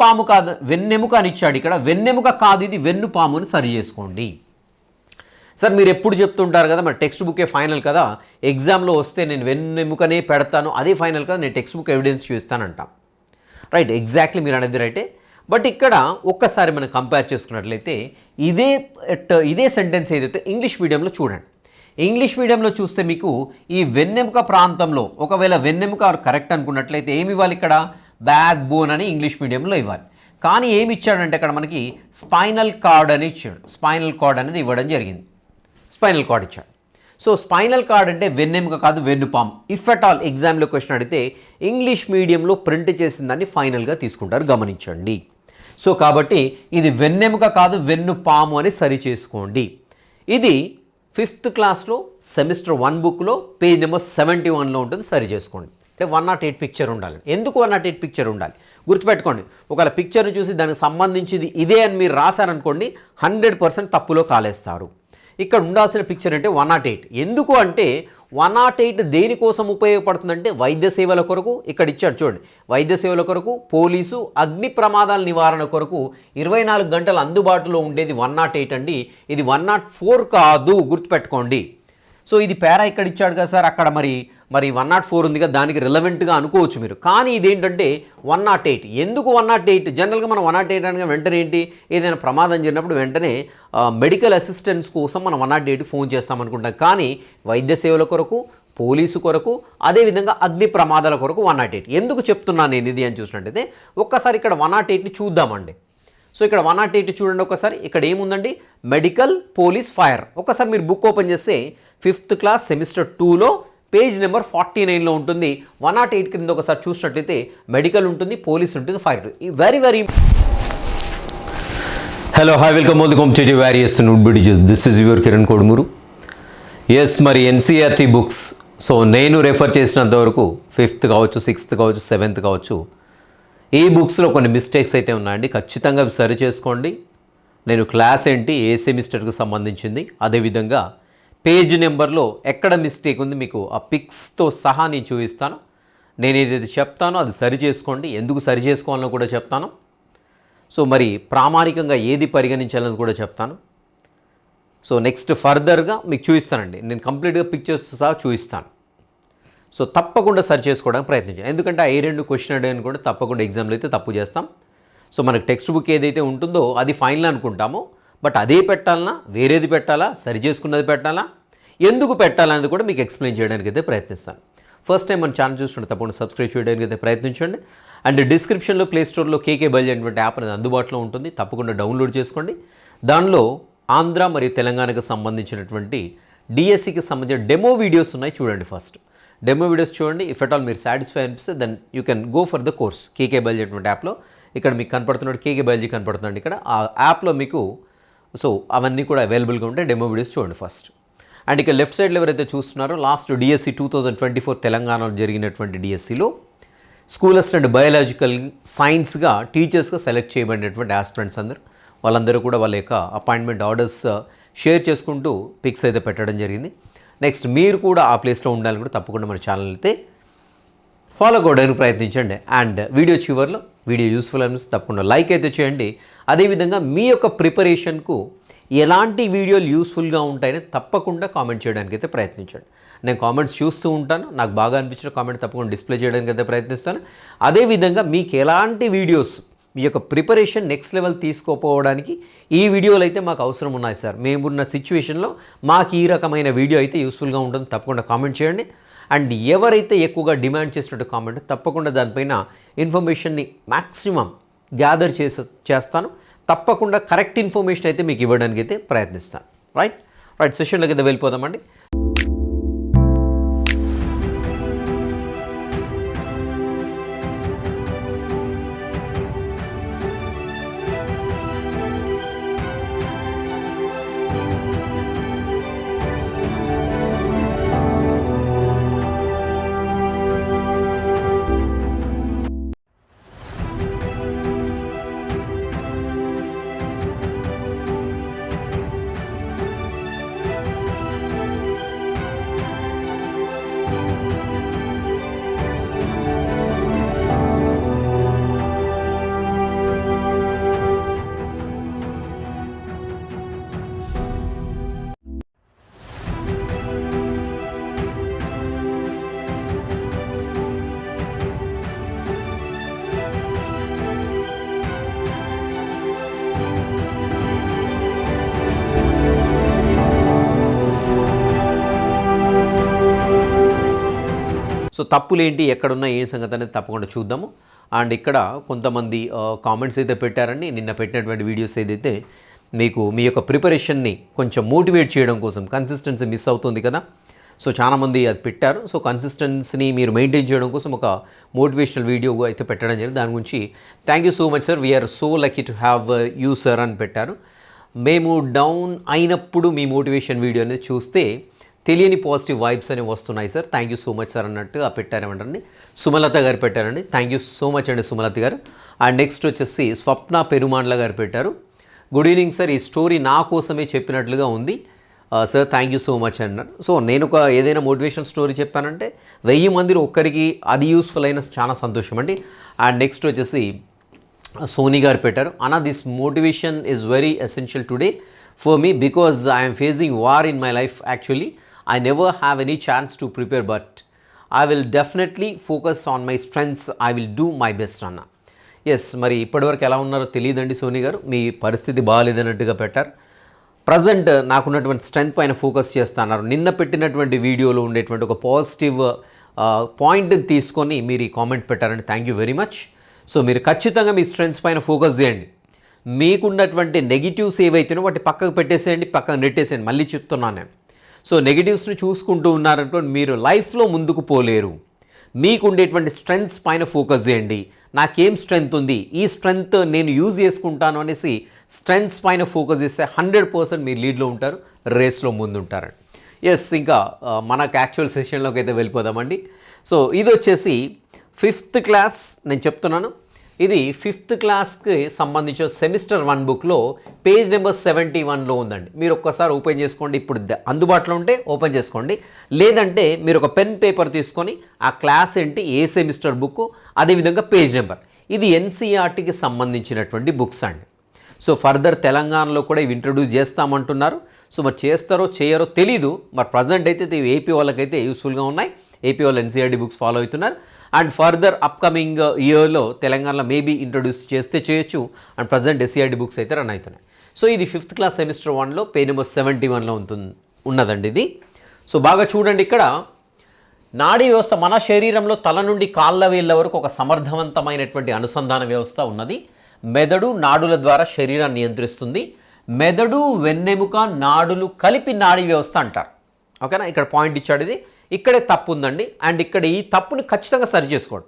పాము కాదు వెన్నెముక అని ఇచ్చాడు ఇక్కడ. వెన్నెముక కాదు ఇది వెన్ను పాముని సరి చేసుకోండి. సార్ మీరు ఎప్పుడు చెప్తుంటారు కదా మరి టెక్స్ట్ బుకే ఫైనల్ కదా? ఎగ్జామ్లో వస్తే నేను వెన్నెముకనే పెడతాను అదే ఫైనల్ కదా నేను టెక్స్ట్ బుక్ ఎవిడెన్స్ చూస్తానంటాం. రైట్ ఎగ్జాక్ట్లీ మీరు అనేది రైటే బట్ ఇక్కడ ఒక్కసారి మనం కంపేర్ చేసుకున్నట్లయితే ఇదే ఇదే సెంటెన్స్ ఏదైతే ఇంగ్లీష్ మీడియంలో చూడండి. ఇంగ్లీష్ మీడియంలో చూస్తే మీకు ఈ వెన్నెముక ప్రాంతంలో ఒకవేళ వెన్నెముక కరెక్ట్ అనుకున్నట్లయితే ఏమి ఇవ్వాలి ఇక్కడ? బ్యాక్ బోన్ అని ఇంగ్లీష్ మీడియంలో ఇవ్వాలి. కానీ ఏమి ఇచ్చాడంటే అక్కడ మనకి స్పైనల్ కార్డ్ అని ఇచ్చాడు. స్పైనల్ కార్డ్ అనేది ఇవ్వడం జరిగింది. స్పైనల్ కార్డ్ ఇచ్చాడు. సో స్పైనల్ కార్డ్ అంటే వెన్నెముక కాదు వెన్నుపాము. ఇఫ్ అట్ ఆల్ ఎగ్జామ్లో క్వశ్చన్ అడిగితే ఇంగ్లీష్ మీడియంలో ప్రింట్ చేసిన దాన్ని ఫైనల్గా తీసుకుంటారు. గమనించండి. సో కాబట్టి ఇది వెన్నెముక కాదు వెన్నుపాము అని సరి చేసుకోండి ఇది ఫిఫ్త్ క్లాస్లో సెమిస్టర్ వన్ బుక్లో పేజ్ నెంబర్ సెవెంటీ వన్లో ఉంటుంది సరి చేసుకోండి అయితే వన్ నాట్ ఎయిట్ పిక్చర్ ఉండాలి. ఎందుకు వన్ నాట్ ఎయిట్ పిక్చర్ ఉండాలి? గుర్తుపెట్టుకోండి ఒకవేళ పిక్చర్ని చూసి దానికి సంబంధించింది ఇదే అని మీరు రాశారనుకోండి హండ్రెడ్ పర్సెంట్ తప్పులో కాలేస్తారు. ఇక్కడ ఉండాల్సిన పిక్చర్ అంటే వన్ నాట్ ఎయిట్ ఎందుకు అంటే వన్ నాట్ ఎయిట్ దేనికోసం ఉపయోగపడుతుందంటే వైద్య సేవల కొరకు ఇక్కడ ఇచ్చాడు చూడండి వైద్య సేవల కొరకు పోలీసు అగ్ని ప్రమాదాల నివారణ కొరకు ఇరవై నాలుగు గంటలు అందుబాటులో ఉండేది వన్ నాట్ ఎయిట్ అండి. ఇది వన్ నాట్ ఫోర్ కాదు గుర్తుపెట్టుకోండి. సో ఇది పేరా ఇక్కడ ఇచ్చాడు కదా సార్? అక్కడ మరి మరి వన్ నాట్ ఫోర్ ఉంది కదా దానికి రిలవెంట్గా అనుకోవచ్చు మీరు. కానీ ఇదేంటంటే వన్ నాట్ ఎయిట్. ఎందుకు వన్ నాట్ ఎయిట్? జనరల్గా మనం వన్ నాట్ ఎయిట్ అనగా వెంటనే ఏంటి? ఏదైనా ప్రమాదం జరిగినప్పుడు వెంటనే మెడికల్ అసిస్టెన్స్ కోసం మనం వన్ నాట్ ఎయిట్ ఫోన్ చేస్తాం అనుకుంటాం. కానీ వైద్య సేవల కొరకు పోలీసు కొరకు అదేవిధంగా అగ్ని ప్రమాదాల కొరకు వన్ నాట్ ఎయిట్. ఎందుకు చెప్తున్నాను నేను ఇది అని చూసినట్టయితే ఒక్కసారి ఇక్కడ వన్ నాట్ ఎయిట్ని చూద్దామండి. సో ఇక్కడ వన్ నాట్ ఎయిట్ చూడండి ఒకసారి ఇక్కడ ఏముందండి? మెడికల్ పోలీస్ ఫైర్ ఒకసారి మీరు బుక్ ఓపెన్ చేస్తే ఫిఫ్త్ క్లాస్ సెమిస్టర్ టూలో పేజ్ నెంబర్ ఫార్టీ నైన్లో ఉంటుంది. వన్ నాట్ ఎయిట్ క్రింద ఒకసారి చూసినట్లయితే మెడికల్ ఉంటుంది పోలీస్ ఉంటుంది fire very very hello hi welcome all the competitive various would బిడిజెస్ this is your Kiran Kodumuru yes మరి ఎన్సీఆర్టీ బుక్స్ సో నేను రెఫర్ చేసినంత వరకు ఫిఫ్త్ కావచ్చు సిక్స్త్ కావచ్చు సెవెంత్ కావచ్చు ఈ బుక్స్లో కొన్ని మిస్టేక్స్ అయితే ఉన్నాయండి. ఖచ్చితంగా అవి సరి చేసుకోండి. నేను క్లాస్ ఏంటి? ఏ సెమిస్టర్కి సంబంధించింది? అదేవిధంగా పేజ్ నెంబర్లో ఎక్కడ మిస్టేక్ ఉంది మీకు ఆ పిక్స్తో సహా నేను చూపిస్తాను. నేను ఏదైతే చెప్తానో అది సరి చేసుకోండి. ఎందుకు సరి చేసుకోవాలో కూడా చెప్తాను. సో మరి ప్రామాణికంగా ఏది పరిగణించాలని కూడా చెప్తాను. సో నెక్స్ట్ ఫర్దర్గా మీకు చూపిస్తానండి. నేను కంప్లీట్గా పిక్చర్స్ సహా చూపిస్తాను. సో తప్పకుండా సరి చేసుకోవడానికి ప్రయత్నించాను ఎందుకంటే ఆ ఏ రెండు క్వశ్చన్ అడిగాను కూడా తప్పకుండా ఎగ్జామ్లో అయితే తప్పు చేస్తాం. సో మనకు టెక్స్ట్ బుక్ ఏదైతే ఉంటుందో అది ఫైనల్ అనుకుంటామో. బట్ అదే పెట్టాలనా వేరేది పెట్టాలా సరి చేసుకున్నది పెట్టాలా? ఎందుకు పెట్టాలనేది కూడా మీకు ఎక్స్ప్లెయిన్ చేయడానికి అయితే ప్రయత్నిస్తాను. ఫస్ట్ టైం మన ఛానల్ చూస్తుంటే తప్పకుండా సబ్స్క్రైబ్ చేయడానికి అయితే ప్రయత్నించండి. అండ్ డిస్క్రిప్షన్లో ప్లేస్టోర్లో కేకే బయలు అనేటువంటి యాప్ అనేది అందుబాటులో ఉంటుంది. తప్పకుండా డౌన్లోడ్ చేసుకోండి. దానిలో ఆంధ్ర మరియు తెలంగాణకు సంబంధించినటువంటి డిఎస్సికి సంబంధించిన డెమో వీడియోస్ ఉన్నాయి చూడండి ఫస్ట్ డెమో వీడియోస్ చూడండి. ఇఫ్ ఎట్ ఆల్ మీరు సాటిస్ఫై అనిపిస్తే then you can go for the course KK బయలు అనేటువంటి యాప్లో ఇక్కడ మీకు కనపడుతున్నాడు కేకే బయాలజీ కనపడుతున్నాడు. ఇక్కడ ఆ యాప్లో మీకు సో అవన్నీ కూడా అవైలబుల్గా ఉంటాయి డెమో వీడియోస్ చూడండి ఫస్ట్ అండ్ ఇక లెఫ్ట్ సైడ్లో ఎవరైతే చూస్తున్నారో last DSC two thousand twenty four తెలంగాణలో జరిగినటువంటి డిఎస్సిలో స్కూల్ అసిస్టెంట్ బయాలజికల్ సైన్స్గా టీచర్స్గా సెలెక్ట్ చేయబడినటువంటి ఆస్పిరెంట్స్ అందరూ వాళ్ళందరూ కూడా వాళ్ళ యొక్క అపాయింట్మెంట్ ఆర్డర్స్ షేర్ చేసుకుంటూ పిక్స్ అయితే పెట్టడం జరిగింది. నెక్స్ట్ మీరు కూడా ఆ ప్లేస్లో ఉండాలని కూడా తప్పకుండా మన ఛానల్ అయితే ఫాలో అవ్వడానికి ప్రయత్నించండి. అండ్ వీడియో చివరిలో వీడియో యూస్ఫుల్ అనిపిస్తే తప్పకుండా లైక్ అయితే చేయండి. అదేవిధంగా మీ యొక్క ప్రిపరేషన్కు ఎలాంటి వీడియోలు యూస్ఫుల్గా ఉంటాయని తప్పకుండా కామెంట్ చేయడానికి అయితే ప్రయత్నించండి. నేను కామెంట్స్ చూస్తూ ఉంటాను. నాకు బాగా అనిపించిన కామెంట్ తప్పకుండా డిస్ప్లే చేయడానికి అయితే ప్రయత్నిస్తాను. అదేవిధంగా మీకు ఎలాంటి వీడియోస్ మీ యొక్క ప్రిపరేషన్ నెక్స్ట్ లెవెల్ తీసుకోపోవడానికి ఈ వీడియోలు అయితే మాకు అవసరం ఉన్నాయి సార్. మేమున్న సిచ్యువేషన్లో మాకు ఈ రకమైన వీడియో అయితే యూస్ఫుల్గా ఉంటుంది తప్పకుండా కామెంట్ చేయండి. అండ్ ఎవరైతే ఎక్కువగా డిమాండ్ చేసినట్టు కామెంట్ తప్పకుండా దానిపైన ఇన్ఫర్మేషన్ని మ్యాక్సిమం గ్యాదర్ చేసే చేస్తాను. తప్పకుండా కరెక్ట్ ఇన్ఫర్మేషన్ అయితే మీకు ఇవ్వడానికి అయితే ప్రయత్నిస్తాను. రైట్? రైట్ సెషన్లోకి అయితే వెళ్ళిపోదామండి. తప్పులేంటి? ఎక్కడున్నా ఏం సంగతి అనేది తప్పకుండా చూద్దాము. అండ్ ఇక్కడ కొంతమంది కామెంట్స్ అయితే పెట్టారండి. నిన్న పెట్టినటువంటి వీడియోస్ ఏదైతే మీకు మీ యొక్క ప్రిపరేషన్ని కొంచెం మోటివేట్ చేయడం కోసం కన్సిస్టెన్సీ మిస్ అవుతుంది కదా? సో చాలామంది అది పెట్టారు. సో కన్సిస్టెన్సీని మీరు మెయింటైన్ చేయడం కోసం ఒక మోటివేషనల్ వీడియో అయితే పెట్టడం జరిగింది. దాని గురించి thank you so much sir we are so lucky to have you sir అని పెట్టారు. మేము డౌన్ అయినప్పుడు మీ మోటివేషన్ వీడియో అనేది చూస్తే తెలియని పాజిటివ్ వైబ్స్ అనేవి వస్తున్నాయి sir. Thank you so much sir అన్నట్టుగా పెట్టారేమంటారండి సుమలత గారు పెట్టారండి. థ్యాంక్ యూ సో మచ్ అండి సుమలత గారు. అండ్ నెక్స్ట్ వచ్చేసి స్వప్న పెరుమాండ్ల గారు పెట్టారు. Good evening sir. ఈ స్టోరీ నా కోసమే చెప్పినట్లుగా ఉంది. Sir thank you so much అన్నారు. సో నేను ఒక ఏదైనా మోటివేషన్ స్టోరీ చెప్పానంటే వెయ్యి మందిలో ఒక్కరికి అది యూస్ఫుల్ అయిన చాలా సంతోషం అండి. అండ్ నెక్స్ట్ వచ్చేసి సోనీ గారు పెట్టారు. అనా this motivation is very essential today for me because I'm facing war in my life actually I never have any chance to prepare but I will definitely focus on my strengths I will do my best అన్న yes మరి ఇప్పటివరకు ఎలా ఉన్నారో తెలియదండి Sony గారు. మీ పరిస్థితి బాగాలేదన్నట్టుగా పెట్టారు. Present నాకున్నటువంటి స్ట్రెంగ్త్ పైన ఫోకస్ చేస్తున్నారు. నిన్న పెట్టినటువంటి వీడియోలో ఉండేటువంటి ఒక పాజిటివ్ పాయింట్ని తీసుకొని మీరు ఈ కామెంట్ పెట్టారండి thank you very much so మీరు ఖచ్చితంగా మీ స్ట్రెంగ్స్ పైన ఫోకస్ చేయండి. మీకున్నటువంటి నెగిటివ్స్ ఏవైతేనో వాటి పక్కకు పెట్టేసేయండి పక్కకు నెట్టేసేయండి. మళ్ళీ చెప్తున్నాను నేను. సో నెగిటివ్స్ని చూసుకుంటూ ఉన్నారనుకోండి మీరు లైఫ్లో ముందుకు పోలేరు. మీకు ఉండేటువంటి స్ట్రెంగ్స్ పైన ఫోకస్ చేయండి. నాకేం స్ట్రెంగ్త్ ఉంది? ఈ స్ట్రెంగ్త్ నేను యూజ్ చేసుకుంటాను అనేసి స్ట్రెంగ్స్ పైన ఫోకస్ చేస్తే హండ్రెడ్ పర్సెంట్ మీరు లీడ్లో ఉంటారు రేస్లో ముందు ఉంటారండి ఎస్ ఇంకా మనకు యాక్చువల్ సెషన్లోకి అయితే వెళ్ళిపోదామండి. సో ఇది వచ్చేసి ఫిఫ్త్ క్లాస్ నేను చెప్తున్నాను. ఇది ఫిఫ్త్ క్లాస్కి సంబంధించిన సెమిస్టర్ వన్ బుక్లో పేజ్ నెంబర్ సెవెంటీ వన్లో ఉందండి. మీరు ఒక్కసారి ఓపెన్ చేసుకోండి. ఇప్పుడు అందుబాటులో ఉంటే ఓపెన్ చేసుకోండి. లేదంటే మీరు ఒక పెన్ పేపర్ తీసుకొని ఆ క్లాస్ ఏంటి ఏ సెమిస్టర్ బుక్ అదేవిధంగా పేజ్ నెంబర్. ఇది ఎన్సీఆర్టీకి సంబంధించినటువంటి బుక్స్ అండి. సో ఫర్దర్ తెలంగాణలో కూడా ఇవి ఇంట్రడ్యూస్ చేస్తామంటున్నారు. సో మరి చేస్తారో చేయరో తెలీదు. మరి ప్రజెంట్ అయితే ఏపీ వాళ్ళకైతే యూస్ఫుల్గా ఉన్నాయి. ఏపీ వాళ్ళు ఎన్సీఆర్టీ బుక్స్ ఫాలో అవుతున్నారు. అండ్ ఫర్దర్ అప్కమింగ్ ఇయర్లో తెలంగాణలో మేబీ ఇంట్రడ్యూస్ చేస్తే చేయొచ్చు. అండ్ ప్రజెంట్ ఎస్సీఐడి బుక్స్ అయితే రన్ అవుతున్నాయి. సో ఇది ఫిఫ్త్ క్లాస్ సెమిస్టర్ వన్లో పే నెంబర్ సెవెంటీ వన్లో ఉంటుంది ఉన్నదండి ఇది. సో బాగా చూడండి ఇక్కడ. నాడీ వ్యవస్థ మన శరీరంలో తల నుండి కాళ్ళ వేళ్ళ వరకు ఒక సమర్థవంతమైనటువంటి అనుసంధాన వ్యవస్థ ఉన్నది. మెదడు నాడుల ద్వారా శరీరాన్ని నియంత్రిస్తుంది. మెదడు వెన్నెముక నాడులు కలిపి నాడీ వ్యవస్థ అంటారు. ఓకేనా? ఇక్కడ పాయింట్ ఇచ్చాడు ఇది. ఇక్కడే తప్పు ఉందండి అండ్ ఇక్కడ ఈ తప్పుని ఖచ్చితంగా సరి చేసుకోండి.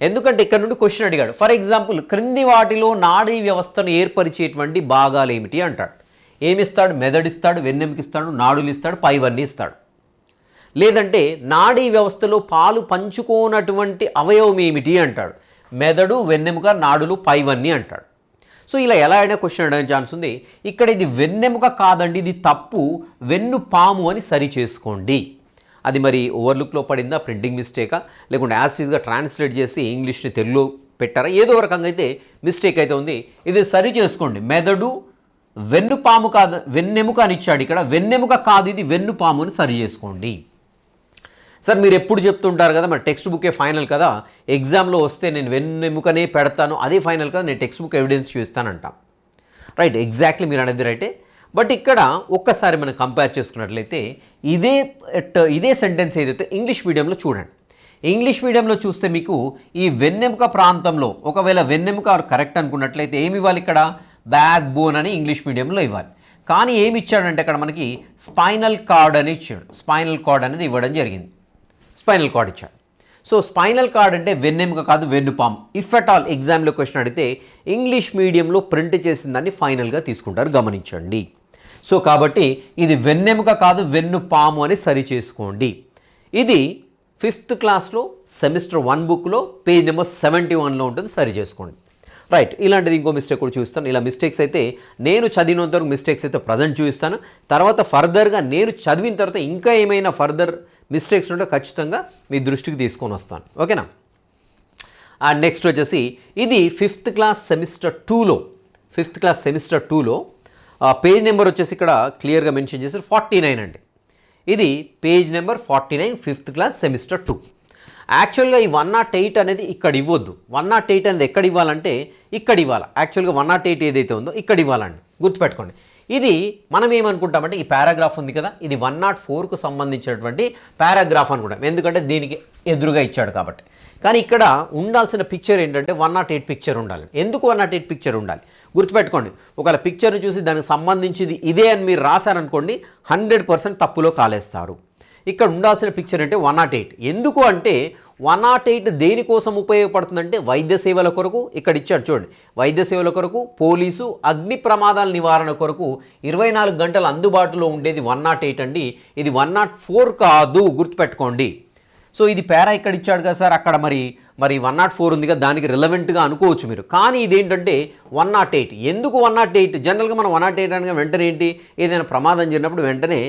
ఎందుకంటే ఇక్కడ నుండి క్వశ్చన్ అడిగాడు. ఫర్ ఎగ్జాంపుల్ క్రింది వాటిలో నాడీ వ్యవస్థను ఏర్పరిచేటువంటి భాగాలు ఏమిటి అంటాడు. ఏమిస్తాడు? మెదడిస్తాడు వెన్నెముకిస్తాడు నాడులు ఇస్తాడు పైవన్నీ ఇస్తాడు లేదంటే నాడీ వ్యవస్థలో పాలు పంచుకోనటువంటి అవయవం ఏమిటి అంటాడు. మెదడు వెన్నెముక నాడులు పైవన్నీ అంటాడు. సో ఇలా ఎలా అయినా క్వశ్చన్ అడగడానికి ఛాన్స్ ఉంది. ఇక్కడ ఇది వెన్నెముక కాదండి ఇది తప్పు. వెన్ను పాము అని సరి చేసుకోండి. అది మరి ఓవర్లుక్లో పడిందా ప్రింటింగ్ మిస్టేకా? లేకుంటే యాస్టీస్గా ట్రాన్స్లేట్ చేసి ఇంగ్లీష్ని తెలుగు పెట్టారా? ఏదో రకంగా అయితే మిస్టేక్ అయితే ఉంది. ఇది సరి చేసుకోండి. మెదడు వెన్ను పాము కాదు వెన్నెముక అని ఇచ్చాడు ఇక్కడ. వెన్నెముక కాదు ఇది వెన్ను పాము అని సరి చేసుకోండి. సార్ మీరు ఎప్పుడు చెప్తుంటారు కదా మరి టెక్స్ట్ బుకే ఫైనల్ కదా? ఎగ్జామ్లో వస్తే నేను వెన్నెముకనే పెడతాను అదే ఫైనల్ కదా నేను టెక్స్ట్ బుక్ ఎవిడెన్స్ చూస్తానంట. రైట్ ఎగ్జాక్ట్లీ మీరు అనేది రైటే. బట్ ఇక్కడ ఒక్కసారి మనం కంపేర్ చేసుకున్నట్లయితే ఇదే ఎట్- ఇదే సెంటెన్స్ ఏదైతే ఇంగ్లీష్ మీడియంలో చూడండి. ఇంగ్లీష్ మీడియంలో చూస్తే మీకు ఈ వెన్నెముక ప్రాంతంలో ఒకవేళ వెన్నెముక కరెక్ట్ అనుకున్నట్లయితే ఏమి ఇవ్వాలి ఇక్కడ? బ్యాక్ బోన్ అని ఇంగ్లీష్ మీడియంలో ఇవ్వాలి. కానీ ఏమి ఇచ్చాడంటే అక్కడ మనకి స్పైనల్ కార్డ్ అని ఇచ్చాడు. స్పైనల్ కార్డ్ అనేది ఇవ్వడం జరిగింది. స్పైనల్ కార్డ్ ఇచ్చాడు. సో స్పైనల్ కార్డ్ అంటే వెన్నెముక కాదు వెన్నుపాము. ఇఫ్ అట్ ఆల్ ఎగ్జామ్లో క్వశ్చన్ అడిగితే ఇంగ్లీష్ మీడియంలో ప్రింట్ చేసిన దాన్ని ఫైనల్గా తీసుకుంటారు. గమనించండి. సో కాబట్టి ఇది వెన్నెముక కాదు వెన్ను పాము అని సరి చేసుకోండి. ఇది ఫిఫ్త్ క్లాస్లో సెమిస్టర్ వన్ బుక్లో పేజ్ నెంబర్ సెవెంటీ వన్లో ఉంటుంది సరి చేసుకోండి. రైట్ ఇలాంటిది ఇంకో మిస్టేక్ కూడా చూస్తాను. ఇలా మిస్టేక్స్ అయితే నేను చదివినంత వరకు మిస్టేక్స్ అయితే ప్రజెంట్ చూపిస్తాను. తర్వాత ఫర్దర్గా నేను చదివిన తర్వాత ఇంకా ఏమైనా ఫర్దర్ మిస్టేక్స్ ఉంటే ఖచ్చితంగా మీ దృష్టికి తీసుకొని వస్తాను. ఓకేనా? నెక్స్ట్ వచ్చేసి ఇది ఫిఫ్త్ క్లాస్ సెమిస్టర్ టూలో ఫిఫ్త్ క్లాస్ సెమిస్టర్ టూలో పేజ్ నెంబర్ వచ్చేసి ఇక్కడ క్లియర్గా మెన్షన్ చేశారు ఫార్టీ నైన్ అండి. ఇది page number forty nine fifth class semester two. యాక్చువల్గా ఈ వన్ నాట్ ఎయిట్ అనేది ఇక్కడ ఇవ్వద్దు. వన్ నాట్ ఎయిట్ అనేది ఎక్కడ ఇవ్వాలంటే ఇక్కడ ఇవ్వాలి. యాక్చువల్గా వన్ నాట్ ఎయిట్ ఏదైతే ఉందో ఇక్కడ ఇవ్వాలండి. గుర్తుపెట్టుకోండి. ఇది మనం ఏమనుకుంటామంటే ఈ పారాగ్రాఫ్ ఉంది కదా ఇది వన్ నాట్ ఫోర్కు సంబంధించినటువంటి పారాగ్రాఫ్ అనుకుంటాం. ఎందుకంటే దీనికి ఎదురుగా ఇచ్చాడు కాబట్టి. కానీ ఇక్కడ ఉండాల్సిన పిక్చర్ ఏంటంటే వన్ నాట్ ఎయిట్ పిక్చర్ ఉండాలి. ఎందుకు వన్ నాట్ ఎయిట్ పిక్చర్ ఉండాలి? గుర్తుపెట్టుకోండి. ఒకవేళ పిక్చర్ని చూసి దానికి సంబంధించింది ఇదే అని మీరు రాశారనుకోండి హండ్రెడ్ పర్సెంట్ తప్పులో కాలేస్తారు. ఇక్కడ ఉండాల్సిన పిక్చర్ అంటే వన్ నాట్ ఎయిట్ ఎందుకు అంటే వన్ నాట్ ఎయిట్ దేనికోసం ఉపయోగపడుతుందంటే వైద్య సేవల కొరకు ఇక్కడ ఇచ్చాడు చూడండి. వైద్య సేవల కొరకు పోలీసు అగ్ని ప్రమాదాల నివారణ కొరకు ఇరవై నాలుగు గంటలు అందుబాటులో ఉండేది వన్ నాట్ ఎయిట్ అండి. ఇది వన్ నాట్ ఫోర్ కాదు గుర్తుపెట్టుకోండి. సో ఇది పేరా ఇక్కడ ఇచ్చాడు కదా సార్? అక్కడ మరి మరి వన్ నాట్ ఫోర్ ఉంది కదా దానికి రిలవెంట్గా అనుకోవచ్చు మీరు. కానీ ఇదేంటంటే వన్ నాట్ ఎయిట్. ఎందుకు వన్ నాట్ ఎయిట్? జనరల్గా మనం వన్ నాట్ ఎయిట్ అనగా వెంటనే ఏంటి? ఏదైనా ప్రమాదం జరిగినప్పుడు వెంటనే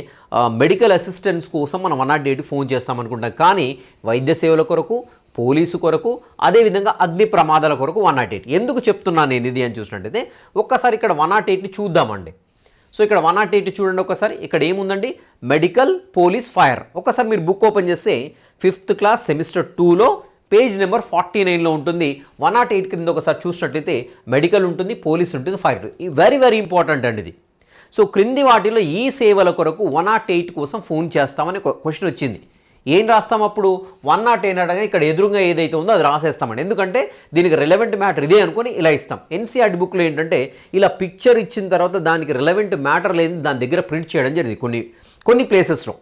మెడికల్ అసిస్టెన్స్ కోసం మనం వన్ నాట్ ఎయిట్ ఫోన్ చేస్తాం అనుకుంటాం. కానీ వైద్య సేవల కొరకు పోలీసు కొరకు అదేవిధంగా అగ్ని ప్రమాదాల కొరకు వన్ నాట్ ఎయిట్. ఎందుకు చెప్తున్నాను నేను ఇది అని చూసినట్టయితే ఒక్కసారి ఇక్కడ వన్ నాట్ ఎయిట్ని చూద్దామండి. సో ఇక్కడ వన్ నాట్ ఎయిట్ చూడండి ఒకసారి. ఇక్కడ ఏముందండి? మెడికల్ పోలీస్ ఫైర్ ఒకసారి మీరు బుక్ ఓపెన్ చేస్తే ఫిఫ్త్ క్లాస్ సెమిస్టర్ టూలో పేజ్ నెంబర్ ఫార్టీ నైన్లో ఉంటుంది. వన్ నాట్ ఎయిట్ కింద ఒకసారి చూసినట్లయితే మెడికల్ ఉంటుంది పోలీస్ ఉంటుంది ఫైర్ వెరీ వెరీ ఇంపార్టెంట్ అండి ఇది. సో క్రింది వాటిలో ఈ సేవల కొరకు వన్ నాట్ ఎయిట్ కోసం ఫోన్ చేస్తామని క్వశ్చన్ వచ్చింది. ఏం రాస్తాం అప్పుడు? వన్ నాట్ ఎయిట్ అనగా ఇక్కడ ఎదురుగా ఏదైతే ఉందో అది రాసేస్తామండి. ఎందుకంటే దీనికి రిలవెంట్ మ్యాటర్ ఇదే అనుకుని ఇలా ఇస్తాం. ఎన్సీఆర్టీ బుక్లో ఏంటంటే ఇలా పిక్చర్ ఇచ్చిన తర్వాత దానికి రిలవెంట్ మ్యాటర్ లేని దాని దగ్గర ప్రింట్ చేయడం జరిగింది. కొన్ని కొన్ని ప్లేసెస్లో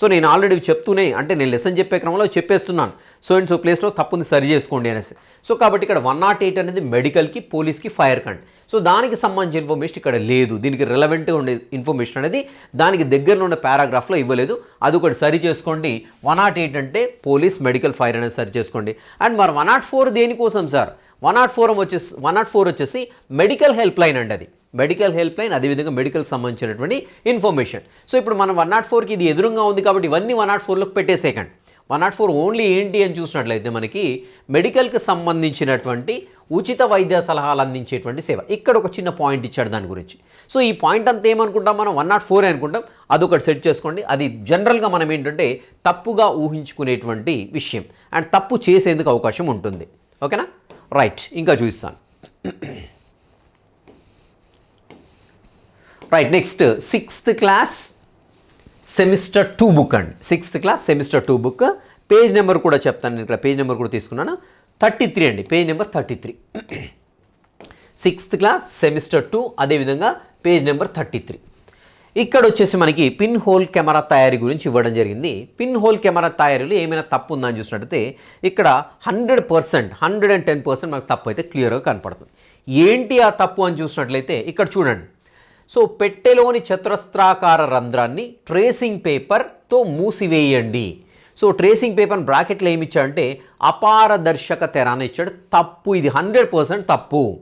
సో నేను ఆల్రెడీ చెప్తూనే అంటే నేను లెసన్ చెప్పే క్రమంలో చెప్పేస్తున్నాను. సో అండ్ సో ప్లేస్లో తప్పుంది సరి చేసుకోండి అనేసి. సో కాబట్టి ఇక్కడ వన్ నాట్ ఎయిట్ అనేది మెడికల్కి పోలీస్కి ఫైర్ కండ్. సో దానికి సంబంధించిన ఇన్ఫర్మేషన్ ఇక్కడ లేదు. దీనికి రిలవెంట్గా ఉండే ఇన్ఫర్మేషన్ అనేది దానికి దగ్గరలో ఉన్న పారాగ్రాఫ్లో ఇవ్వలేదు. అది ఒకటి సరి చేసుకోండి. వన్ నాట్ ఎయిట్ అంటే పోలీస్ మెడికల్ ఫైర్ అనేది సరి చేసుకోండి. అండ్ మరి వన్ నాట్ ఫోర్ దేనికోసం సార్? వన్ నాట్ ఫోర్ వచ్చేసి వన్ నాట్ ఫోర్ వచ్చేసి మెడికల్ హెల్ప్ లైన్ అండి అది. మెడికల్ హెల్ప్ లైన్ అదేవిధంగా మెడికల్ సంబంధించినటువంటి ఇన్ఫర్మేషన్. సో ఇప్పుడు మనం వన్ నాట్ ఫోర్కి ఇది ఎదురుగా ఉంది కాబట్టి ఇవన్నీ వన్ నాట్ ఫోర్లోకి పెట్టేసేకండి వన్ నాట్ ఫోర్ ఓన్లీ ఏంటి అని చూసినట్లయితే మనకి మెడికల్కి సంబంధించినటువంటి ఉచిత వైద్య సలహాలు అందించేటువంటి సేవ. ఇక్కడ ఒక చిన్న పాయింట్ ఇచ్చాడు దాని గురించి. సో ఈ పాయింట్ అంతా ఏమనుకుంటాం మనం? వన్ నాట్ ఫోర్ అనుకుంటాం. అదొకటి సెట్ చేసుకోండి. అది జనరల్గా మనం ఏంటంటే తప్పుగా ఊహించుకునేటువంటి విషయం. అండ్ తప్పు చేసేందుకు అవకాశం ఉంటుంది. ఓకేనా? రైట్. ఇంకా చూపిస్తాను right next sixth class semester two book అండి. Sixth class semester two book page number కూడా చెప్తాను నేను ఇక్కడ పేజ్ నెంబర్ కూడా తీసుకున్నాను. థర్టీ త్రీ అండి page number thirty three sixth class semester two అదేవిధంగా పేజ్ నెంబర్ థర్టీ త్రీ ఇక్కడ వచ్చేసి మనకి పిన్ హోల్ కెమెరా తయారీ గురించి ఇవ్వడం జరిగింది. పిన్ హోల్ కెమెరా తయారీలో ఏమైనా తప్పు ఉందా అని చూసినట్టయితే ఇక్కడ hundred percent hundred and ten percent మనకు తప్పు అయితే క్లియర్గా కనపడుతుంది. ఏంటి ఆ తప్పు అని చూసినట్లయితే ఇక్కడ చూడండి. సో పెట్టెలోని చతురస్రాకార రంధ్రాన్ని ట్రేసింగ్ పేపర్తో మూసివేయండి. సో ట్రేసింగ్ పేపర్ బ్రాకెట్లో ఏమి ఇచ్చాడంటే అపారదర్శక తెర అని ఇచ్చాడు. తప్పు ఇది హండ్రెడ్ పర్సెంట్ తప్పు.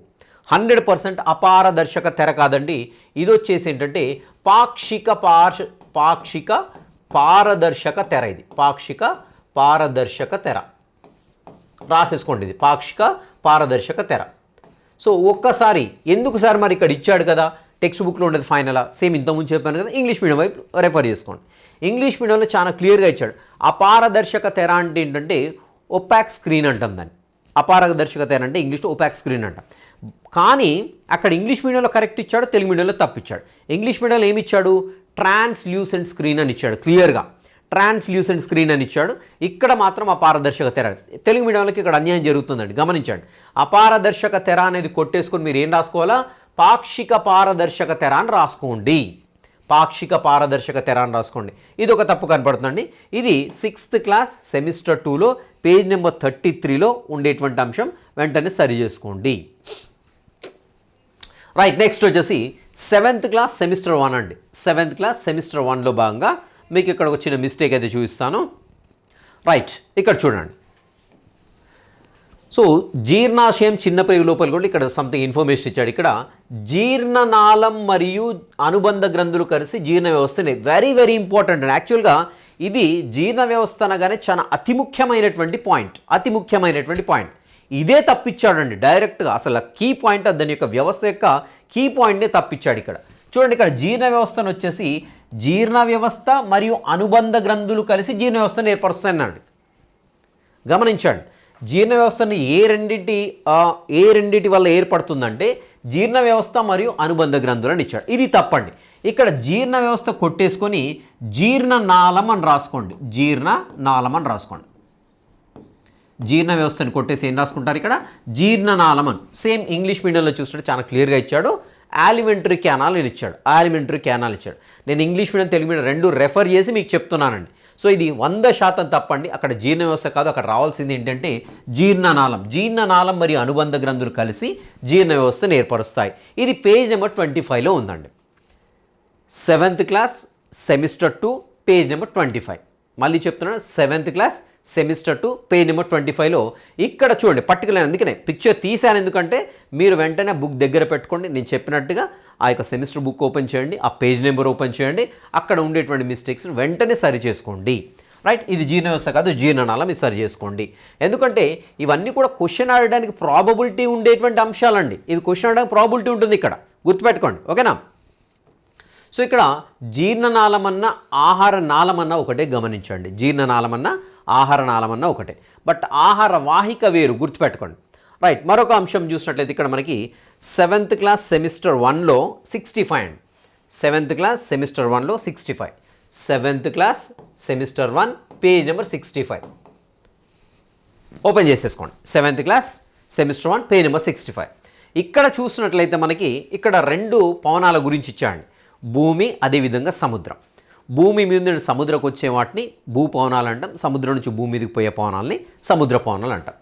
హండ్రెడ్ పర్సెంట్ అపారదర్శక తెర కాదండి. ఇది వచ్చేసి ఏంటంటే పాక్షిక పార్ష పాక్షిక పారదర్శక తెర ఇది. పాక్షిక పారదర్శక తెర. రాసేసుకోండి ఇది. పాక్షిక పారదర్శక తెర. సో ఒక్కసారి ఎందుకు సార్ మరి ఇక్కడ ఇచ్చాడు కదా? టెక్స్ట్ బుక్లో ఉండేది ఫైనలా సేమ్ ఇంతకుముందు చెప్పాను కదా ఇంగ్లీష్ మీడియం వైపు రెఫర్ చేసుకోండి. ఇంగ్లీష్ మీడియంలో చాలా క్లియర్గా ఇచ్చాడు. అపారదర్శక తెర అంటే ఏంటంటే ఒపాక్ స్క్రీన్ అంటాం దాన్ని. అపారదర్శక తెర అంటే ఇంగ్లీష్లో ఒపాక్ స్క్రీన్ అంటాం. కానీ అక్కడ ఇంగ్లీష్ మీడియంలో కరెక్ట్ ఇచ్చాడు తెలుగు మీడియంలో తప్పిచ్చాడు ఇంగ్లీష్ మీడియంలో ఏమి ఇచ్చాడు? ట్రాన్స్ల్యూసెంట్ స్క్రీన్ అని ఇచ్చాడు క్లియర్గా. ట్రాన్స్ల్యూసెంట్ స్క్రీన్ అని ఇచ్చాడు. ఇక్కడ మాత్రం అపారదర్శక తెర. తెలుగు మీడియంలోకి ఇక్కడ అన్యాయం జరుగుతుందండి గమనించండి. అపారదర్శక తెర అనేది కొట్టేసుకొని మీరు ఏం రాసుకోవాలా? పాక్షిక పారదర్శక తెర అని రాసుకోండి. పాక్షిక పారదర్శక తెర అని రాసుకోండి. ఇది ఒక తప్పు కనపడుతుందండి. ఇది సిక్స్త్ క్లాస్ సెమిస్టర్ టూలో పేజ్ నెంబర్ థర్టీ త్రీలో ఉండేటువంటి అంశం. వెంటనే సరి చేసుకోండి. రైట్ నెక్స్ట్ వచ్చేసి సెవెంత్ క్లాస్ సెమిస్టర్ వన్ అండి. సెవెంత్ క్లాస్ సెమిస్టర్ వన్లో భాగంగా మీకు ఇక్కడ ఒక చిన్న మిస్టేక్ అయితే చూపిస్తాను. రైట్ ఇక్కడ చూడండి. సో జీర్ణాశయం చిన్న లోపల కూడా ఇక్కడ సంథింగ్ ఇన్ఫర్మేషన్ ఇచ్చాడు. ఇక్కడ జీర్ణనాళం మరియు అనుబంధ గ్రంథులు కలిసి జీర్ణ వ్యవస్థని వెరీ వెరీ ఇంపార్టెంట్ అండి. యాక్చువల్గా ఇది జీర్ణ వ్యవస్థ అనగానే చాలా అతి ముఖ్యమైనటువంటి పాయింట్ అతి ముఖ్యమైనటువంటి పాయింట్ ఇదే తప్పిచ్చాడండి డైరెక్ట్గా అసలు కీ పాయింట్ దాని యొక్క వ్యవస్థ యొక్క కీ పాయింట్నే తప్పిచ్చాడు ఇక్కడ. చూడండి ఇక్కడ జీర్ణ వ్యవస్థను వచ్చేసి జీర్ణ వ్యవస్థ మరియు అనుబంధ గ్రంథులు కలిసి జీర్ణ వ్యవస్థను ఏర్పరుస్తాయన్నాడు. గమనించండి. జీర్ణ వ్యవస్థని ఏ రెండింటి ఏ రెండింటి వల్ల ఏర్పడుతుందంటే జీర్ణ వ్యవస్థ మరియు అనుబంధ గ్రంథులను ఇచ్చాడు. ఇది తప్పండి. ఇక్కడ జీర్ణ వ్యవస్థ కొట్టేసుకొని జీర్ణ నాళం అని రాసుకోండి. జీర్ణ నాళం అని రాసుకోండి. జీర్ణ వ్యవస్థని కొట్టేసి ఏం రాసుకుంటారు ఇక్కడ? జీర్ణనాళం అని. సేమ్ ఇంగ్లీష్ మీడియంలో చూస్తుంటే చాలా క్లియర్గా ఇచ్చాడు. ఆలిమెంటరీ క్యానాల్ నేను ఇచ్చాడు. ఆలిమెంటరీ క్యానాల్ ఇచ్చాడు. నేను ఇంగ్లీష్ మీడియం తెలుగు మీడియం రెండు రెఫర్ చేసి మీకు చెప్తున్నానండి. సో ఇది వంద శాతం తప్పండి. అక్కడ జీర్ణ వ్యవస్థ కాదు అక్కడ రావాల్సింది ఏంటంటే జీర్ణనాళం. జీర్ణనాళం మరియు అనుబంధ గ్రంథులు కలిసి జీర్ణ వ్యవస్థను ఏర్పరుస్తాయి. ఇది పేజ్ నెంబర్ ట్వంటీ ఫైవ్లో ఉందండి. Seventh class semester two page number twenty five మళ్ళీ చెప్తున్నాను seventh class semester two page number twenty ఫైవ్లో ఇక్కడ చూడండి పర్టికులర్ అందుకనే పిక్చర్ తీశాను ఎందుకంటే మీరు వెంటనే బుక్ దగ్గర పెట్టుకోండి. నేను చెప్పినట్టుగా ఆ యొక్క సెమిస్టర్ బుక్ ఓపెన్ చేయండి ఆ పేజ్ నెంబర్ ఓపెన్ చేయండి అక్కడ ఉండేటువంటి మిస్టేక్స్ వెంటనే సరి చేసుకోండి. రైట్ ఇది జీర్ణ వ్యవస్థ కాదు జీర్ణనాళం ఇది సరి చేసుకోండి. ఎందుకంటే ఇవన్నీ కూడా క్వశ్చన్ ఆడడానికి ప్రాబబిలిటీ ఉండేటువంటి అంశాలండి. ఇవి క్వశ్చన్ ఆడడానికి ప్రాబిలిటీ ఉంటుంది ఇక్కడ. గుర్తుపెట్టుకోండి ఓకేనా? సో ఇక్కడ జీర్ణనాళమన్న ఆహార నాళమన్న ఒకటే గమనించండి. జీర్ణనాళమన్న ఆహార నాళమన్న ఒకటే. బట్ ఆహార వాహిక వేరు గుర్తుపెట్టుకోండి. రైట్ మరొక అంశం చూసినట్లయితే ఇక్కడ మనకి సెవెంత్ క్లాస్ సెమిస్టర్ వన్లో సిక్స్టీ ఫైవ్ అండి. సెవెంత్ క్లాస్ సెమిస్టర్ వన్లో sixty five. Seventh class semester one page number sixty five. Open చేసేసుకోండి. Seventh class semester one page number sixty five. ఇక్కడ చూసినట్లయితే మనకి ఇక్కడ రెండు పవనాల గురించి ఇచ్చాడండి భూమి అదేవిధంగా సముద్రం. భూమి మీద నుండి సముద్రకు వచ్చే వాటిని భూపవనాలు అంటాం. సముద్రం నుంచి భూమి మీదకి పోయే పవనాలని సముద్ర పవనాలు అంటాం.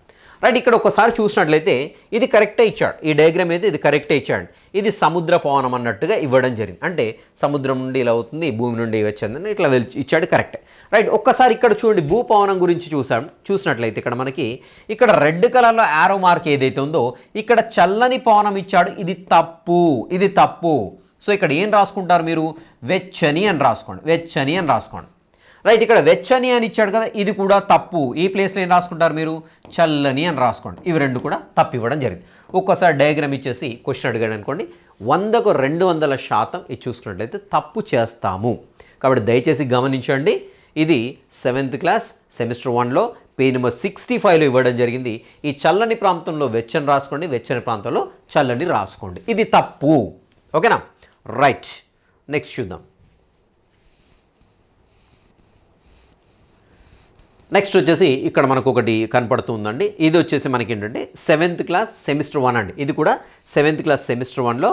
రైట్ ఇక్కడ ఒకసారి చూసినట్లయితే ఇది కరెక్టే ఇచ్చాడు. ఈ డయాగ్రామ్ అయితే ఇది కరెక్టే ఇచ్చాడు. ఇది సముద్ర పవనం అన్నట్టుగా ఇవ్వడం జరిగింది. అంటే సముద్రం నుండి ఇలా అవుతుంది భూమి నుండి వచ్చిందని ఇట్లా వెల్ ఇచ్చాడు కరెక్టే. రైట్ ఒక్కసారి ఇక్కడ చూడండి భూపవనం గురించి చూసాం. చూసినట్లయితే ఇక్కడ మనకి ఇక్కడ రెడ్ కలర్లో యారో మార్క్ ఏదైతే ఉందో ఇక్కడ చల్లని పవనం ఇచ్చాడు. ఇది తప్పు ఇది తప్పు. సో ఇక్కడ ఏం రాసుకుంటారు మీరు? వెచ్చని అని రాసుకోండి. వెచ్చని అని రాసుకోండి. రైట్ ఇక్కడ వెచ్చని అని ఇచ్చాడు కదా ఇది కూడా తప్పు. ఈ ప్లేస్లో ఏం రాసుకుంటారు మీరు? చల్లని అని రాసుకోండి. ఇవి రెండు కూడా తప్పు ఇవ్వడం జరిగింది. ఒక్కోసారి డయాగ్రామ్ ఇచ్చేసి క్వశ్చన్ అడిగాడు అనుకోండి. వందకు రెండు వందల శాతం ఇది చూసుకున్నట్లయితే తప్పు చేస్తాము. కాబట్టి దయచేసి గమనించండి. ఇది సెవెంత్ క్లాస్ సెమిస్టర్ వన్లో పేజ్ నెంబర్ సిక్స్టీ ఫైవ్లో ఇవ్వడం జరిగింది. ఈ చల్లని ప్రాంతంలో వెచ్చని రాసుకోండి వెచ్చని ప్రాంతంలో చల్లని రాసుకోండి. ఇది తప్పు. ఓకేనా? రైట్. నెక్స్ట్ చూద్దాం. నెక్స్ట్ వచ్చేసి ఇక్కడ మనకు ఒకటి కనపడుతుందండి. ఇది వచ్చేసి మనకి ఏంటంటే సెవెంత్ క్లాస్ సెమిస్టర్ వన్ అండి. ఇది కూడా సెవెంత్ క్లాస్ సెమిస్టర్ వన్లో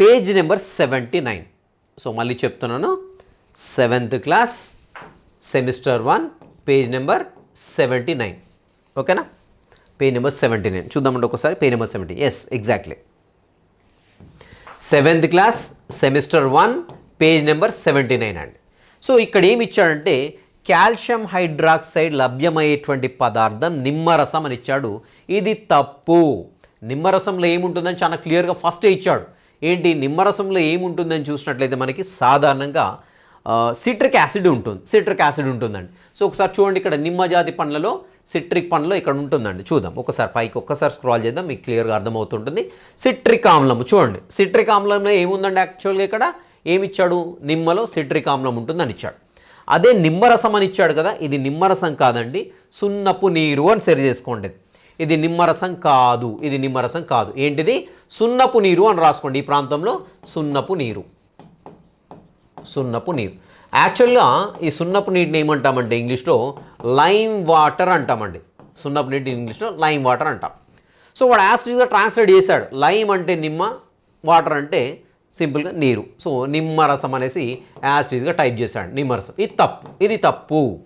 page number seventy nine. So మళ్ళీ చెప్తున్నాను. Seventh class semester one page number seventy nine. ఓకేనా? Page number seventy nine. చూద్దామండి ఒకసారి. Page number seventy. Yes exactly seventh class semester one page number seventy nine అండి. So ఇక్కడ ఏమి ఇచ్చాడంటే calcium hydroxide లభ్యమయ్యేటువంటి పదార్థం నిమ్మరసం అని ఇచ్చాడు. ఇది తప్పు. నిమ్మరసంలో ఏముంటుందని చాలా క్లియర్గా ఫస్టే ఇచ్చాడు. ఏంటి? నిమ్మరసంలో ఏముంటుందని చూసినట్లయితే మనకి సాధారణంగా సిట్రిక్ యాసిడ్ ఉంటుంది. సిట్రిక్ యాసిడ్ ఉంటుందండి. సో ఒకసారి చూడండి ఇక్కడ నిమ్మ జాతి పండ్లలో సిట్రిక్ పండ్లో ఇక్కడ ఉంటుందండి. చూద్దాం. ఒకసారి పైకి ఒక్కసారి స్క్రాల్ చేద్దాం. మీకు క్లియర్గా అర్థమవుతుంటుంది. సిట్రిక్ ఆమ్లం చూడండి. సిట్రిక్ ఆమ్లంలో ఏముందండి యాక్చువల్గా ఇక్కడ? ఏమి ఇచ్చాడు నిమ్మలో సిట్రిక్ ఆమ్లం ఉంటుందని ఇచ్చాడు. అదే నిమ్మరసం అని ఇచ్చాడు కదా? ఇది నిమ్మరసం కాదండి. సున్నపు నీరు అని సరి చేసుకోండి. ఇది నిమ్మరసం కాదు. ఇది నిమ్మరసం కాదు. ఏంటిది? సున్నపు నీరు అని రాసుకోండి. ఈ ప్రాంతంలో సున్నపు నీరు. సున్నపు నీరు. యాక్చువల్గా ఈ సున్నపు నీటిని ఏమంటామంటే ఇంగ్లీష్లో లైమ్ వాటర్ అంటామండి. సున్నపు నీటి ఇంగ్లీష్లో లైమ్ వాటర్ అంటాం. సో వాడు యాస్టీగా ట్రాన్స్లేట్ చేశాడు. లైమ్ అంటే నిమ్మ వాటర్ అంటే సింపుల్గా నీరు. సో నిమ్మరసం అనేసి యాస్టీస్గా టైప్ చేశాడు. నిమ్మరసం ఇది తప్పు. ఇది తప్పు.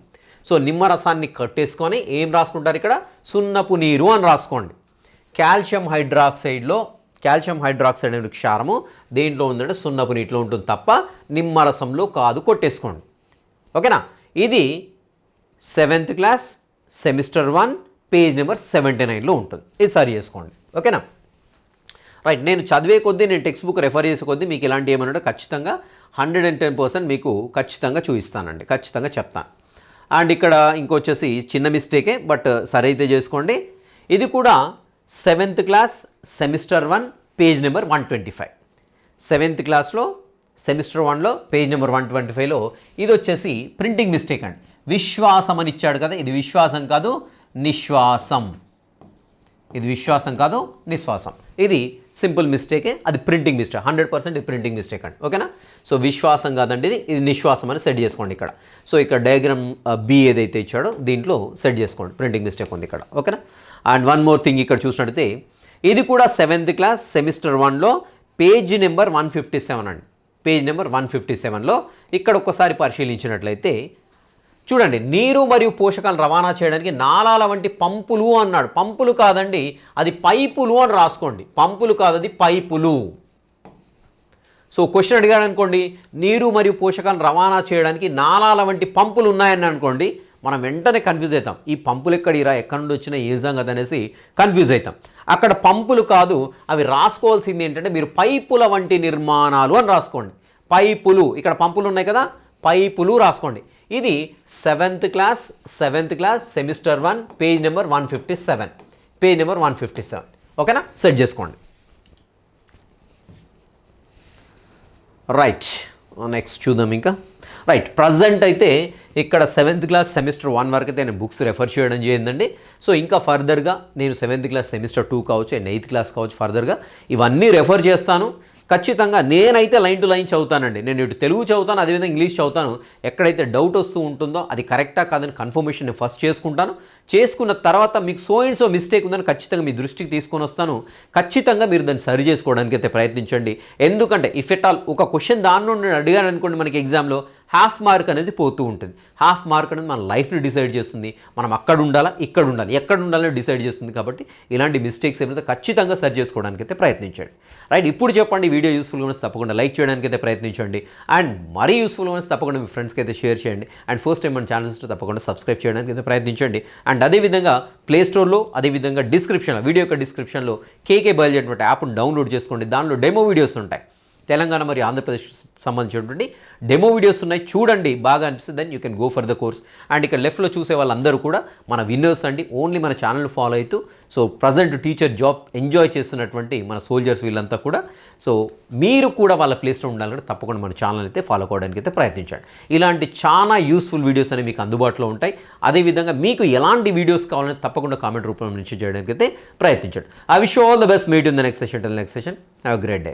సో నిమ్మరసాన్ని కట్టేసుకొని ఏం రాసుకుంటారు ఇక్కడ? సున్నపు నీరు అని రాసుకోండి. కాల్షియం హైడ్రాక్సైడ్లో కాల్షియం హైడ్రాక్సైడ్ అనే క్షారము దేంట్లో ఉందంటే సున్నపు నీటిలో ఉంటుంది తప్ప నిమ్మరసంలో కాదు కొట్టేసుకోండి. ఓకేనా? ఇది seventh class semester one page number seventy నైన్లో ఉంటుంది. ఇది సరి చేసుకోండి. ఓకేనా? రైట్ నేను చదివే కొద్దీ నేను టెక్స్ట్ బుక్ రెఫర్ చేసే కొద్దీ మీకు ఇలాంటి ఏమన్నా ఖచ్చితంగా హండ్రెడ్ అండ్ టెన్ పర్సెంట్ మీకు ఖచ్చితంగా చూపిస్తానండి. ఖచ్చితంగా చెప్తాను. అండ్ ఇక్కడ ఇంకొచ్చేసి చిన్న మిస్టేకే బట్ సరైతే చేసుకోండి. ఇది కూడా seventh class semester one page number one twenty five. Seventh క్లాస్లో సెమిస్టర్ వన్లో పేజ్ నెంబర్ వన్ ట్వంటీ ఫైవ్లో ఇది వచ్చేసి ప్రింటింగ్ మిస్టేక్ అండి. విశ్వాసం అని ఇచ్చాడు కదా ఇది విశ్వాసం కాదు నిశ్వాసం. ఇది విశ్వాసం కాదు నిశ్వాసం. ఇది సింపుల్ మిస్టేకే అది ప్రింటింగ్ మిస్టేక్ హండ్రెడ్ పర్సెంట్ ఇది ప్రింటింగ్ మిస్టేక్ అండి. ఓకేనా? సో విశ్వాసం కాదండి ఇది ఇది నిశ్వాసం అని సెట్ చేసుకోండి ఇక్కడ. సో ఇక్కడ డయాగ్రామ్ బి ఏదైతే ఇచ్చాడో దీంట్లో సెట్ చేసుకోండి. ప్రింటింగ్ మిస్టేక్ ఉంది ఇక్కడ. ఓకేనా? అండ్ వన్ మోర్ థింగ్ ఇక్కడ చూసినట్టయితే ఇది కూడా సెవెంత్ క్లాస్ సెమిస్టర్ వన్లో page number one fifty seven అండి. పేజ్ నెంబర్ వన్ ఫిఫ్టీ సెవెన్లో ఇక్కడ ఒక్కసారి పరిశీలించినట్లయితే చూడండి నీరు మరియు పోషకాలు రవాణా చేయడానికి నాలాల వంటి పంపులు అన్నాడు. పంపులు కాదండి అది పైపులు అని రాసుకోండి. పంపులు కాదు అది పైపులు. సో క్వశ్చన్ అడిగాడు అనుకోండి నీరు మరియు పోషకాలను రవాణా చేయడానికి నాలాల వంటి పంపులు ఉన్నాయని అనుకోండి మనం వెంటనే కన్ఫ్యూజ్ అవుతాం. ఈ పంపులు ఎక్కడ ఇరా? ఎక్కడి నుండి వచ్చిన ఏ సంగతి అనేసి కన్ఫ్యూజ్ అవుతాం. అక్కడ పంపులు కాదు అవి రాసుకోవాల్సింది ఏంటంటే మీరు పైపుల వంటి నిర్మాణాలు అని రాసుకోండి. పైపులు ఇక్కడ పంపులు ఉన్నాయి కదా పైపులు రాసుకోండి. ఇది seventh class seventh class semester one page number one fifty seven. Page number one fifty seven. ఓకేనా? సెట్ చేసుకోండి. రైట్. నెక్స్ట్ చూద్దాం ఇంకా. రైట్. ప్రజెంట్ అయితే ఇక్కడ సెవెంత్ క్లాస్ సెమిస్టర్ వన్ వరకు అయితే నేను బుక్స్ రెఫర్ చేయడం జరిగిందండి. సో ఇంకా ఫర్దర్గా నేను సెవెంత్ క్లాస్ సెమిస్టర్ టూ కావచ్చు అండ్ ఎయిత్ క్లాస్ కావచ్చు ఫర్దర్గా ఇవన్నీ రెఫర్ చేస్తాను. ఖచ్చితంగా నేనైతే లైన్ టు లైన్ చదువుతానండి. నేను ఇటు తెలుగు చదువుతాను అదేవిధంగా ఇంగ్లీష్ చదువుతాను. ఎక్కడైతే డౌట్ వస్తూ ఉంటుందో అది కరెక్టా కాదని కన్ఫర్మేషన్ నేను ఫస్ట్ చేసుకుంటాను. చేసుకున్న తర్వాత మీకు సో అండ్ సో మిస్టేక్ ఉందని ఖచ్చితంగా మీ దృష్టికి తీసుకొని వస్తాను. ఖచ్చితంగా మీరు దాన్ని సరి చేసుకోవడానికి అయితే ప్రయత్నించండి. ఎందుకంటే ఇఫ్ ఎట్ ఆల్ ఒక క్వశ్చన్ దాని నుండి అడిగాను అనుకోండి మనకి ఎగ్జామ్లో హాఫ్ మార్క్ అనేది పోతూ ఉంటుంది. హాఫ్ మార్క్ అనేది మన లైఫ్ని డిసైడ్ చేస్తుంది. మనం అక్కడ ఉండాలా ఇక్కడ ఉండాలి. ఎక్కడ ఉండాలని డిసైడ్ చేస్తుంది కాబట్టి ఇలాంటి మిస్టేక్స్ ఏమైతే ఖచ్చితంగా సరి చేసుకోవడానికి అయితే ప్రయత్నించండి. రైట్ ఇప్పుడు చెప్పండి వీడియో యూస్ఫుల్గా ఉన్న తప్పకుండా లైక్ చేయడానికి అయితే ప్రయత్నించండి. అండ్ మరీ యూస్ఫుల్గా ఉన్న తప్పకుండా మీ ఫ్రెండ్స్కి అయితే షేర్ చేయండి. అండ్ ఫస్ట్ టైం మన ఛానల్స్ తప్పకుండా సబ్స్క్రైబ్ చేయడానికి అయితే ప్రయత్నించండి. అండ్ అదేవిధంగా ప్లేస్టోర్లో అదేవిధంగా డిస్క్రిప్షన్లో వీడియో యొక్క డిస్క్రిప్షన్లో కేకే బయలుదేరినటువంటి యాప్ను డౌన్లోడ్ చేసుకోండి. దానిలో డెమో వీడియోస్ ఉంటాయి. తెలంగాణ మరియు ఆంధ్రప్రదేశ్ సంబంధించినటువంటి డెమో వీడియోస్ ఉన్నాయి. చూడండి బాగా అనిపిస్తుంది. Then you can go for the course and ఇక్కడ లెఫ్ట్లో చూసే వాళ్ళందరూ కూడా మన విన్నర్స్ అండి. ఓన్లీ మన ఛానల్ ఫాలో అవుతూ so present teacher job enjoy చేస్తున్నటువంటి మన సోల్జర్స్ వీళ్ళంతా కూడా. సో మీరు కూడా వాళ్ళ ప్లేస్లో ఉండాలంటే తప్పకుండా మన ఛానల్ అయితే ఫాలో కావడానికి అయితే ప్రయత్నించండి. ఇలాంటి చాలా యూస్ఫుల్ వీడియోస్ అనేవి మీకు అందుబాటులో ఉంటాయి. అదేవిధంగా మీకు ఎలాంటి వీడియోస్ కావాలని తప్పకుండా కామెంట్ రూపంలో నుంచి చేయడానికి అయితే ప్రయత్నించండి I wish all the best meet in the next session next session have great day